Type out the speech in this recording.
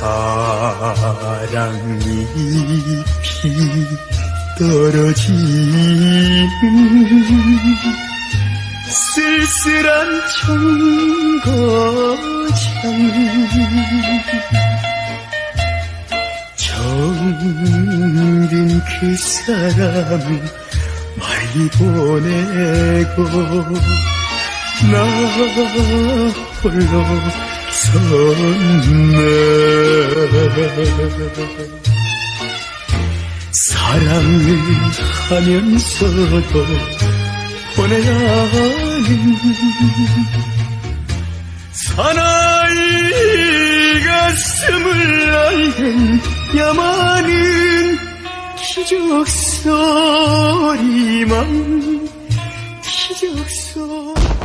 사랑잎이 떨어지는 쓸쓸한 정거장. 정든 그 사람 멀리 보내고 나 홀로 섰네 사랑을 하면서도 보내야 하는 사나이 가슴을 알는 야만은 기적 소리만 기적 소리